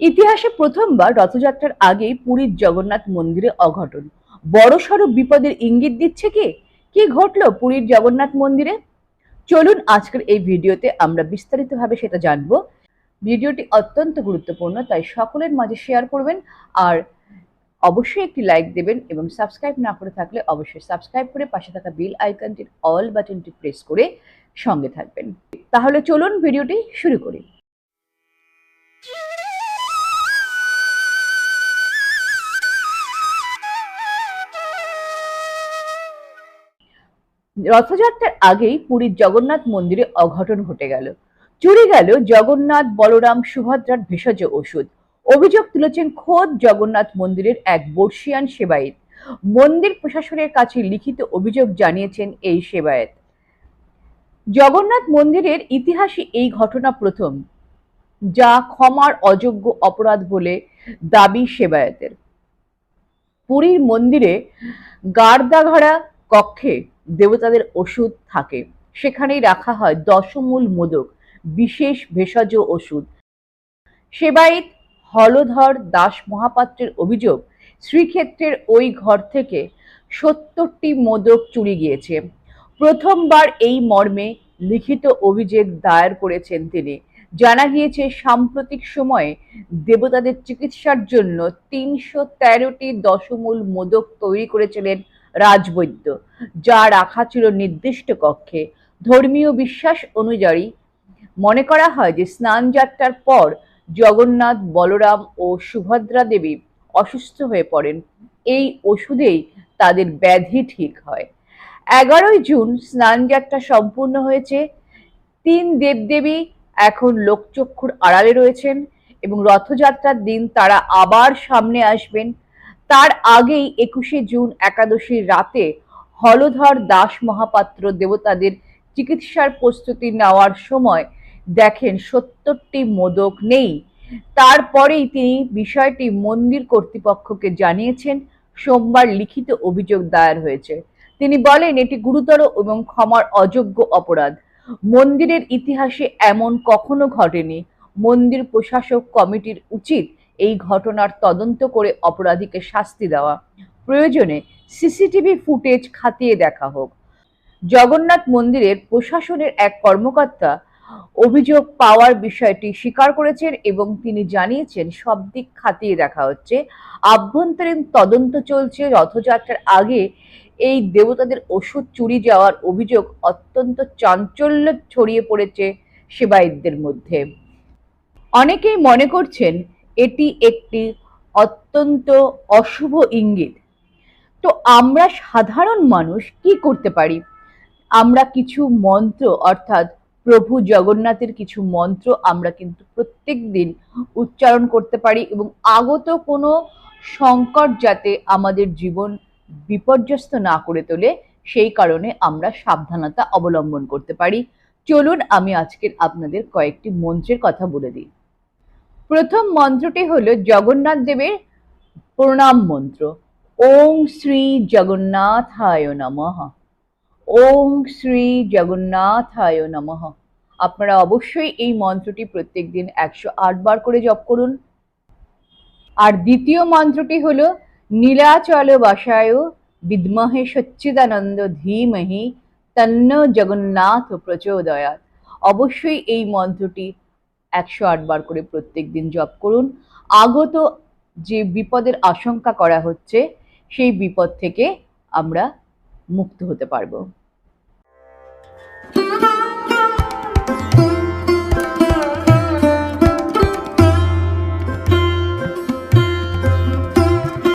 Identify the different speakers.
Speaker 1: ইতিহাসে প্রথমবার রথযাত্রার আগেই পুরীর জগন্নাথ মন্দিরে অঘটন। বড়সড় বিপদের ইঙ্গিত দিচ্ছে কি? কি ঘটলো পুরীর জগন্নাথ মন্দিরে? চলুন আজকের এই ভিডিওতে আমরা বিস্তারিতভাবে সেটা জানব। ভিডিওটি অত্যন্ত গুরুত্বপূর্ণ, তাই সকলের মাঝে শেয়ার করবেন আর অবশ্যই একটি লাইক দেবেন এবং সাবস্ক্রাইব না করে থাকলে অবশ্যই সাবস্ক্রাইব করে পাশে থাকা বেল আইকনটির অল বাটনটি প্রেস করে সঙ্গে থাকবেন। তাহলে চলুন ভিডিওটি শুরু করি। রথযাত্রার আগেই পুরীর জগন্নাথ মন্দিরে অঘটন ঘটে গেল। চুরি গেল জগন্নাথ বলরাম সুভদ্রার ভেষজ ওষুধ। অভিযোগ তুলেছেন খোদ জগন্নাথ মন্দিরের এক বর্ষিয়ান সেবায়েত। মন্দির প্রশাসনের কাছে লিখিত অভিযোগ জানিয়েছেন এই সেবায়েত। জগন্নাথ মন্দিরের ইতিহাসে এই ঘটনা প্রথম, যা ক্ষমার অযোগ্য অপরাধ বলে দাবি সেবায়েতের। পুরীর মন্দিরে গার্দাঘাড়া কক্ষে দেবতাদের ওষুধ থাকে। সেখানেই রাখা হয় দশমূল মোদক, বিশেষ ভেষজ ওষুধ। সেবায়িত হলধর দাস মহাপাত্রের অভিযোগ, শ্রীক্ষেত্রের ওই ঘর থেকে সত্তরটি মোদক চুরি গিয়েছে। প্রথমবার এই মর্মে লিখিত অভিযোগ দায়ের করেছেন তিনি। জানা গিয়েছে, সাম্প্রতিক সময়ে দেবতাদের চিকিৎসার জন্য তিনশো তেরোটি দশমূল মোদক তৈরি করেছিলেন রাজবৈদ্য, যা রাখা ছিল নির্দিষ্ট কক্ষে। ধর্মীয় বিশ্বাস অনুযায়ী মনে করা হয় যে, স্নান যাত্রার পর জগন্নাথ, বলরাম ও সুভদ্রা দেবী অসুস্থ হয়ে পড়েন। এই ওষুধেই তাদের ব্যাধি ঠিক হয়। এগারোই জুন স্নান যাত্রা সম্পূর্ণ হয়েছে। তিন দেবদেবী এখন লোকচক্ষুর আড়ালে রয়েছেন এবং রথযাত্রার দিন তারা আবার সামনে আসবেন। তার আগেই একুশে জুন একাদশীর রাতে হলধর দাস মহাপাত্র দেবতাদের চিকিৎসার প্রস্তুতি নেওয়ার সময় দেখেন সত্তরটি মোদক নেই। তারপরেই তিনি বিষয়টি মন্দির কর্তৃপক্ষকে জানিয়েছেন। সোমবার লিখিত অভিযোগ দায়ের হয়েছে। তিনি বলেন, এটি গুরুতর এবং ক্ষমার অযোগ্য অপরাধ। মন্দিরের ইতিহাসে এমন কখনো ঘটেনি। মন্দির প্রশাসক কমিটির উচিত এই ঘটনার তদন্ত করে অপরাধীকে শাস্তি দেওয়া। প্রয়োজনে সিসিটিভি ফুটেজ খাতিয়ে দেখা হোক। জগন্নাথ মন্দিরের প্রশাসনের এক কর্মকর্তা অভিযোগ পাওয়ার বিষয়টি স্বীকার করেছেন এবং তিনি জানিয়েছেন, সব দিক খাতিয়ে দেখা হচ্ছে। আভ্যন্তরীণ তদন্ত চলছে, রথযাত্রার আগে এই দেবতাদের ওষুধ চুরি যাওয়ার অভিযোগ অত্যন্ত চাঞ্চল্য ছড়িয়ে পড়েছে সেবায়িতদের মধ্যে। অনেকেই মনে করছেন এটি একটি অত্যন্ত অশুভ ইঙ্গিত। তো আমরা সাধারণ মানুষ কি করতে পারি? আমরা কিছু মন্ত্র, অর্থাৎ প্রভু জগন্নাথের কিছু মন্ত্র আমরা কিন্তু প্রত্যেক দিন উচ্চারণ করতে পারি এবং আগত কোনো সংকট যাতে আমাদের জীবন বিপর্যস্ত না করে তোলে, সেই কারণে আমরা সাবধানতা অবলম্বন করতে পারি। চলুন আমি আজকের আপনাদের কয়েকটি মন্ত্রের কথা বলে দিই। প্রথম মন্ত্রটি হল জগন্নাথ দেবের প্রণাম মন্ত্র। ওং শ্রী জগন্নাথায় নমঃ। ওং শ্রী জগন্নাথায় নমঃ। আপনারা অবশ্যই এই মন্ত্রটি প্রত্যেক দিন একশো আট বার করে জপ করুন। আর দ্বিতীয় মন্ত্রটি হল, নীলাচল বাসায় বিদ্মহে সচ্চিদানন্দ ধীমহি তন্ন জগন্নাথ প্রচোদয়াত। অবশ্যই এই মন্ত্রটি একশো আটবার করে প্রত্যেক দিন জপ করুন। আগত যে বিপদের আশঙ্কা করা হচ্ছে, সেই বিপদ থেকে আমরা মুক্ত হতে পারব।